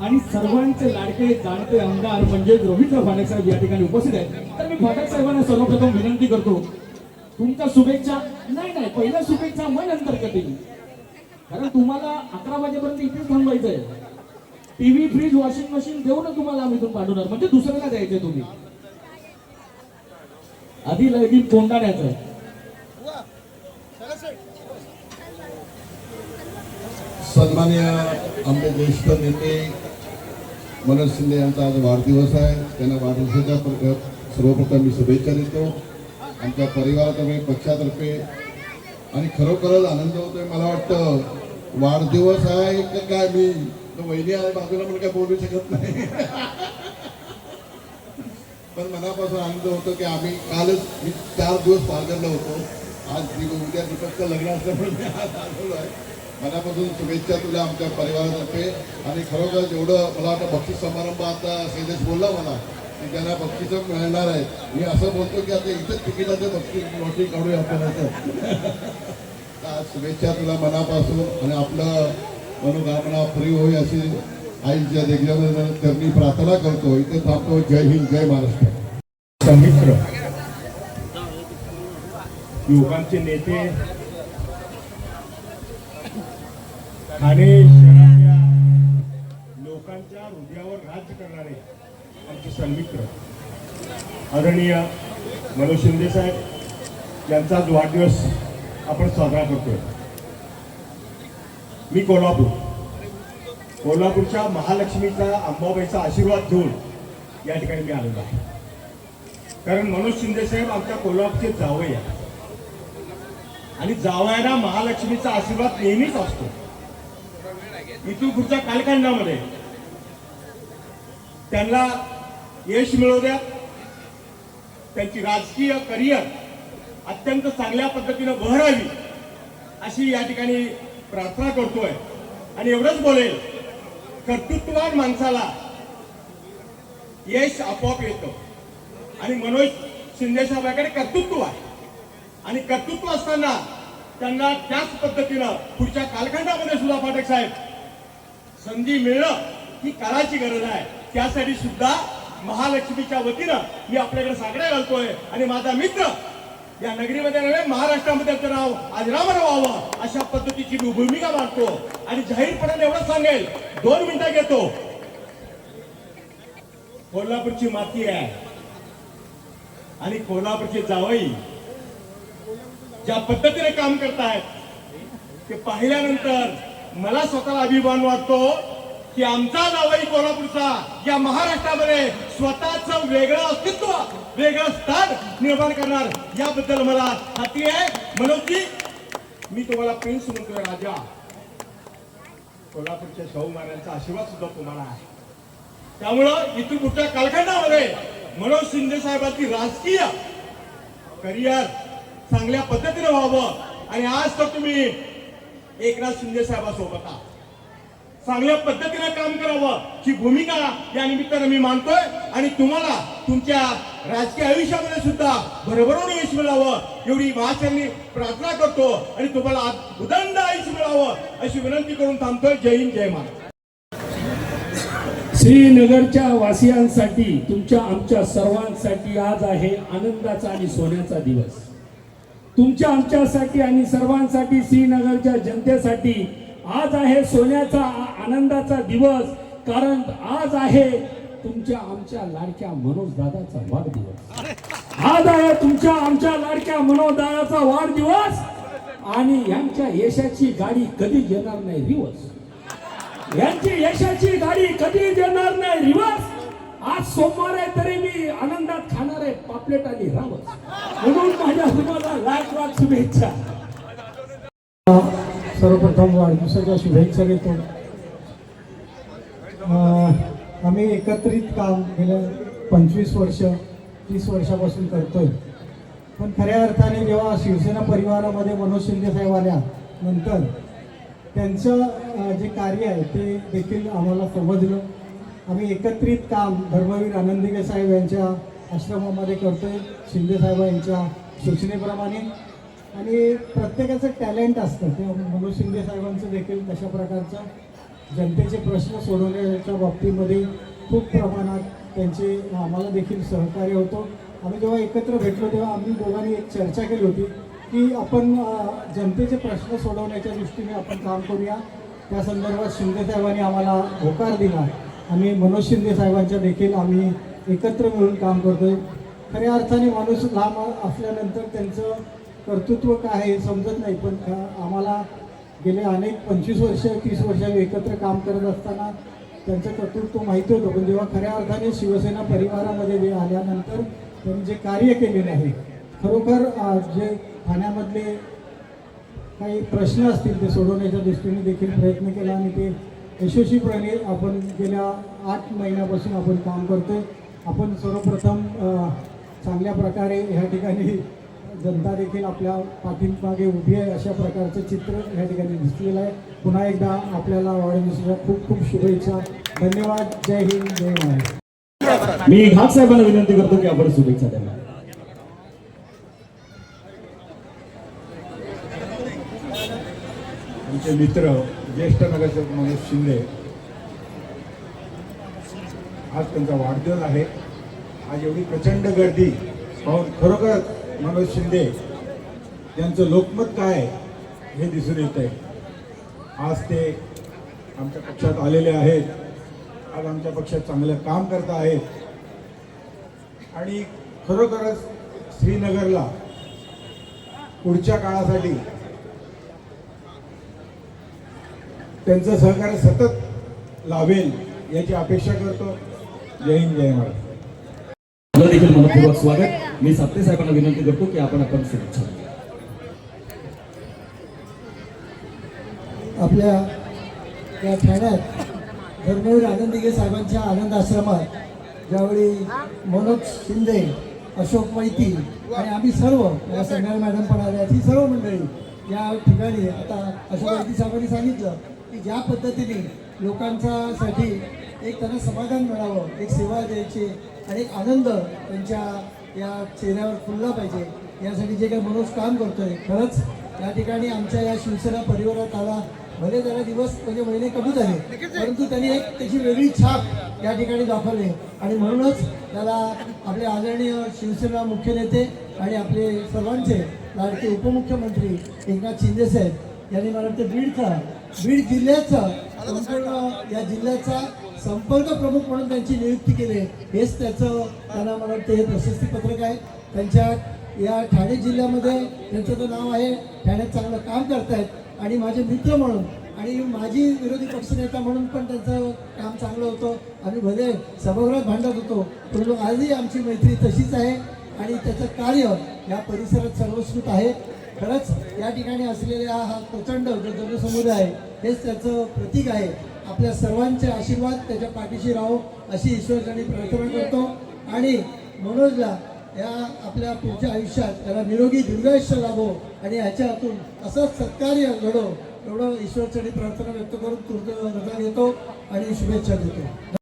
आणि सर्वांचे लाडके जाणते आमदार म्हणजे रोहितराव फाटक साहेब या ठिकाणी उपस्थित आहेत. तर मी फाटक साहेबांना सर्वप्रथम विनंती करतो तुमच्या शुभेच्छा नाही नाही पहिल्या शुभेच्छा मग नंतर कधी कारण तुम्हाला अकरा वाजेपर्यंत इथेच थांबायचं आहे टीव्ही फ्रीज वॉशिंग मशीन देऊनच तुम्हाला आम्ही इथून पाठवणार. म्हणजे दुसऱ्याला द्यायचे तुम्ही. आधी लगीन कोंडाण्याचं आहे. सन्मान्य आमचे ज्येष्ठ नेते मनोज शिंदे यांचा आज वाढदिवस आहे. त्यांना वाढदिवसाच्या सर्वप्रथम मी शुभेच्छा देतो. आमच्या परिवारातर्फे पक्षातर्फे आणि खरोखरच आनंद होतोय. मला वाटतं वाढदिवस आहे का काय मी वहिनी आहे बाजूला म्हणून काय बोलू शकत नाही. पण मनापासून आनंद होतो की आम्ही कालच मी चार दिवस पालघरला होतो. आज उद्या दीपकचं लग्न असल्यामुळे मी आज आलेलो आहे. मनापासून शुभेच्छा तुला आमच्या परिवारातर्फे. आणि खरोखर जेवढं मला वाटतं बक्षीस समारंभ आता बोलला मला की त्यांना बक्षीस मिळणार आहे. मी असं बोलतो की आता इथंच तिकिटाचं बक्षीस नोटी काढूया आपल्याला शुभेच्छा तुला मनापासून आणि आपलं मनोकामना पुरी होई अशी आईच्या देखील त्यांनी प्रार्थना करतो इथे थांबतो. जय हिंद जय महाराष्ट्र. मित्र युवकांचे नेते ठाणे शहरातल्या लोकांच्या हृदयावर राज्य करणारे आमचे सन्मित्र. आदरणीय मनोज शिंदे साहेब यांचा वाढदिवस आपण साजरा करतोय. मी कोल्हापूर. कोल्हापूरच्या महालक्ष्मीचा अंबाबाईचा आशीर्वाद घेऊन या ठिकाणी मी आलेलो आहे. कारण मनोज शिंदे साहेब आमच्या कोल्हापूरचे जावई आहे आणि जावयाला महालक्ष्मीचा आशीर्वाद नेहमीच असतो. इथून पुढच्या कालखंडामध्ये त्यांना यश मिळवू द्या. त्यांची राजकीय करिअर अत्यंत चांगल्या पद्धतीनं बहरावी अशी या ठिकाणी प्रार्थना करतोय. आणि एवढंच बोलेल कर्तृत्ववान माणसाला यश आपोआप येतं. आणि मनोज शिंदे साहेबांकडे कर्तृत्व आहे. आणि कर्तृत्व असताना त्यांना त्याच पद्धतीनं पुढच्या कालखंडामध्ये सुद्धा पाठक साहेब संधी मिळणं ही काळाची गरज आहे. त्यासाठी सुद्धा महालक्ष्मीच्या वतीनं मी आपल्याकडे साकडे घालतोय. आणि माझा मित्र या नगरीमध्ये नव्हे महाराष्ट्रामध्ये त्याचं नाव आजरामर व्हावं अशा पद्धतीची मी भूमिका मांडतो. आणि जाहीरपणाने एवढं सांगेल दोन मिनिटं घेतो. कोल्हापूरची माती आहे. आणि कोल्हापूरचे जावई ज्या पद्धतीने काम करतायत ते पाहिल्यानंतर मला स्वतःला अभिमान वाटतो की आमचा जावई कोल्हापूरचा या महाराष्ट्रामध्ये स्वतःच वेगळं अस्तित्व वेगळं स्थान निर्माण करणार. याबद्दल मला खात्री आहे. मनोजी मी तुम्हाला प्रिन्स म्हणतोय राजा कोल्हापूरच्या शाहू महाराजांचा आशीर्वाद सुद्धा तुम्हाला आहे. त्यामुळं इथून पुढच्या कालखंडामध्ये मनोज शिंदे साहेबांची राजकीय करिअर चांगल्या पद्धतीने व्हावं. आणि आज तर तुम्ही एकनाथ शिंदे साहेबांसोबत चांगल्या पद्धतीने काम करावं ही भूमिका या निमित्तानं मी मानतोय. आणि तुम्हाला तुमच्या राजकीय आयुष्यामध्ये सुद्धा भरभरून यश मिळावं एवढी महाचरणी प्रार्थना करतो. आणि तुम्हाला उदंड आयुष्य मिळावं अशी विनंती करून थांबतोय. जय हिंद जय महाराज श्रीनगरच्या वासियांसाठी तुमच्या आमच्या सर्वांसाठी आज आहे आनंदाचा आणि सोन्याचा दिवस. तुमच्या आमच्यासाठी आणि सर्वांसाठी श्रीनगरच्या जनतेसाठी आज आहे सोन्याचा आनंदाचा दिवस कारण आज आहे तुमच्या आमच्या लाडक्या मनोज दादाचा वाढदिवस. आज आहे तुमच्या आमच्या लाडक्या मनोज दादाचा वाढदिवस आणि यांच्या यशाची गाडी कधी येणार नाही दिवस यांची यशाची गाडी कधी देणार नाही रिवर्स. आज सोमवार आहे तरी मी आनंद खाणार आली राहावं म्हणून माझ्या तुम्हाला लाख लाख शुभेच्छा. सर्वप्रथम वाढदिवसाच्या शुभेच्छा देतो. आम्ही एकत्रित काम गेल्या पंचवीस वर्ष तीस वर्षापासून करतोय. पण खऱ्या अर्थाने जेव्हा शिवसेना परिवारामध्ये मनोज शिंदे साहेब आल्या नंतर त्यांचं जे कार्य आहे ते देखील आम्हाला समजलं. आम्ही एकत्रित काम धर्मवीर आनंदिके साहेब यांच्या आश्रमामध्ये करतो शिंदे साहेब यांच्या सूचनेप्रमाणे. आणि प्रत्येकाचं टॅलेंट असतं. ते मनोज शिंदे साहेबांचं देखील तशा प्रकारचं जनतेचे प्रश्न सोडवण्याच्या बाबतीमध्ये खूप प्रमाणात त्यांचे आम्हाला देखील सहकार्य होतो. आम्ही जेव्हा एकत्र भेटलो तेव्हा आम्ही दोघांनी एक चर्चा केली होती की आपण जनतेचे प्रश्न सोडवण्याच्या दृष्टीने आपण काम करूया. त्या संदर्भात शिंदेसाहेबांनी आम्हाला होकार दिला. आणि मनोज शिंदे साहेबांच्या देखील आम्ही एकत्र मिळून काम करतोय. खऱ्या अर्थाने माणूस लांब असल्यानंतर त्यांचं कर्तृत्व काय आहे हे समजत नाही पण आम्हाला गेले अनेक पंचवीस वर्ष तीस वर्ष एकत्र काम करत असताना त्यांचं कर्तृत्व माहिती होतं. पण जेव्हा खऱ्या अर्थाने शिवसेना परिवारामध्ये जे आल्यानंतर त्यांनी जे कार्य केलेले आहे खरोखर जे ठाण्यामधले काही प्रश्न असतील ते सोडवण्याच्या दृष्टीने देखील प्रयत्न केला आणि ते यशस्वीपणे आपण गेल्या आठ महिन्यापासून आपण काम करतोय. आपण सर्वप्रथम चांगल्या प्रकारे ह्या ठिकाणी जनता देखील आपल्या पाठीमागे उभी आहे अशा प्रकारचं चित्र ह्या ठिकाणी दिसलेलं आहे. पुन्हा एकदा आपल्याला वाढदिवसाच्या खूप खूप शुभेच्छा. धन्यवाद. जय हिंद. जय महाराष्ट्र. मी घाट साहेबांना विनंती करतो की आपण शुभेच्छा द्याव्या आमचे मित्र ज्येष्ठ नगरसेवक मनोज शिंदे आज त्यांचा वाढदिवस आहे. आज एवढी प्रचंड गर्दी. पाहून खरोखर मनोज शिंदे यांचं लोकमत काय हे दिसून येत आहे. आज ते आमच्या पक्षात आलेले आहेत. आज आमच्या पक्षात चांगलं काम करत आहेत. आणि खरोखरच श्रीनगरला पुढच्या काळासाठी त्यांचं सहकार्य सतत लाभेल याची अपेक्षा करतो. जय हिंद जय महाराष्ट्र आपलं देखील मनपूर्वक स्वागत मी साप्ते साहेबांना विनंती करतो की आपण आपण शुभेच्छा. आपल्या या ठाण्यात धर्मवीर आनंदिगे साहेबांच्या आनंद आश्रमात ज्यावेळी मनोज शिंदे अशोक मैती आणि आम्ही सर्व या संघाल मॅडम पण आल्या ही सर्व मंडळी या ठिकाणी आता अशोक मैती साहेबांनी सांगितलं की ज्या पद्धतीने लोकांचा साठी एक त्यांना समाधान मिळावं एक सेवा द्यायची आणि एक आनंद त्यांच्या या चेहऱ्यावर फुलला पाहिजे. यासाठी जे काही मनोज काम करतोय खरंच या ठिकाणी आमच्या या शिवसेना परिवारात आला. भले जरा दिवस म्हणजे महिने कमी झाले परंतु त्यांनी एक त्याची वेगळी छाप या ठिकाणी दाखवली. आणि म्हणूनच त्याला आपले आदरणीय शिवसेना मुख्य नेते आणि आपले सर्वांचे लाडके उपमुख्यमंत्री एकनाथ शिंदे साहेब यांनी मला वाटतं बीडचा बीड जिल्ह्याचा संपूर्ण या जिल्ह्याचा संपर्क प्रमुख म्हणून त्यांची नियुक्ती केली आहे. हेच त्याचं त्यांना मला वाटतं हे प्रशस्ती पत्रक आहे. त्यांच्या या ठाणे जिल्ह्यामध्ये त्यांचं तर नाव आहे ठाण्यात चांगलं काम करतायत. आणि माझे मित्र म्हणून आणि माझी विरोधी पक्षनेता म्हणून पण त्यांचं काम चांगलं होतं. आम्ही भले सभागृहात भांडत होतो परंतु आजही आमची मैत्री तशीच आहे. आणि त्याचं कार्य या परिसरात सर्वस्कृत आहे. खरंच या ठिकाणी असलेला हा प्रचंड जो जनसमुदाय आहे. हेच त्याचं प्रतीक आहे. आपल्या सर्वांचे आशीर्वाद त्याच्या पाठीशी राहो अशी ईश्वरचरणी प्रार्थना करतो. आणि मनोजला या आपल्या पुढच्या आयुष्यात त्याला निरोगी दीर्घायुष्य लाभो आणि ह्याच्या हातून असंच सत्कार्य घडो एवढं ईश्वरसाठी प्रार्थना व्यक्त करून तुर्त रजा घेतो आणि शुभेच्छा देतो.